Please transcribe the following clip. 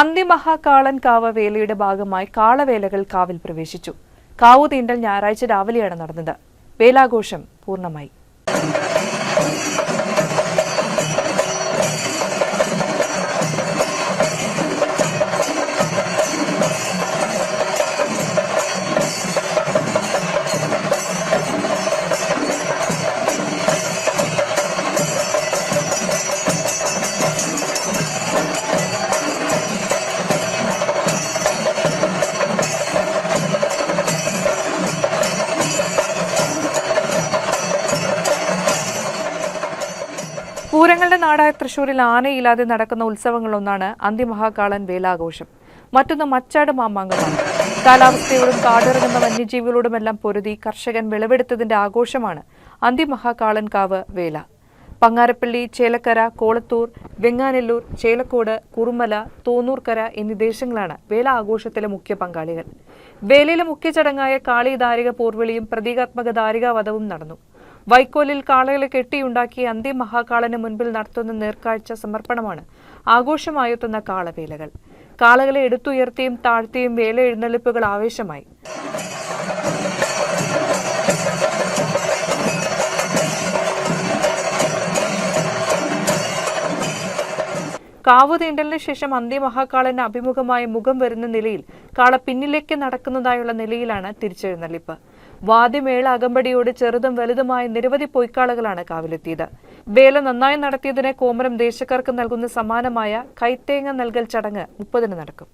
അന്തിമഹാകാളൻ കാവ് വേലയുടെ ഭാഗമായി കാളവേലകൾ കാവിൽ പ്രവേശിച്ചു. കാവു തീണ്ടൽ ഞായറാഴ്ച രാവിലെയാണ് നടന്നത്. വേലാഘോഷം പൂർണമായി. പൂരങ്ങളുടെ നാടായ തൃശൂരിൽ ആനയില്ലാതെ നടക്കുന്ന ഉത്സവങ്ങളൊന്നാണ് അന്തിമഹാകാളൻ വേലാഘോഷം. മറ്റൊന്ന് മച്ചാട് മാമാങ്കമാണ്. കാലാവസ്ഥയോടും കാടിറങ്ങുന്ന വന്യജീവികളോടുമെല്ലാം പൊരുതി കർഷകൻ വിളവെടുത്തതിന്റെ ആഘോഷമാണ് അന്തിമഹാകാളൻ കാവ് വേല. പങ്ങാരപ്പള്ളി ചേലക്കര കോളത്തൂർ വെങ്ങാനെല്ലൂർ ചേലക്കോട് കുറുമല തോന്നൂർക്കര എന്നീ ദേശങ്ങളാണ് വേല ആഘോഷത്തിലെ മുഖ്യ പങ്കാളികൾ. വേലയിലെ മുഖ്യ ചടങ്ങായ കാളി ധാരിക പോർവിളിയും പ്രതീകാത്മക ദാരികാവധവും നടന്നു. വൈക്കോലിൽ കാളകളെ കെട്ടിയുണ്ടാക്കി അന്തിമഹാകാളന് മുൻപിൽ നടത്തുന്ന നേർക്കാഴ്ച സമർപ്പണമാണ് ആഘോഷമായെത്തുന്ന കാളവേലകൾ. കാളകളെ എടുത്തുയർത്തിയും താഴ്ത്തിയും വേല എഴുന്നള്ളിപ്പുകൾ ആവേശമായി. കാവു തീണ്ടലിന് ശേഷം അന്ത്യമഹാകാളന് അഭിമുഖമായ മുഖം വരുന്ന നിലയിൽ കാള പിന്നിലേക്ക് നടക്കുന്നതായുള്ള നിലയിലാണ് തിരിച്ചെഴുന്നള്ളിപ്പ്. വാദ്യമേള അകമ്പടിയോട് ചെറുതും വലുതുമായ നിരവധി പൊയ്ക്കാളകളാണ് കാവിലെത്തിയത്. വേല നന്നായി നടത്തിയതിനെ കോമരം ദേശക്കാർക്ക് നൽകുന്ന സമാനമായ കൈത്തേങ്ങ നൽകൽ ചടങ്ങ് മുപ്പതിന് നടക്കും.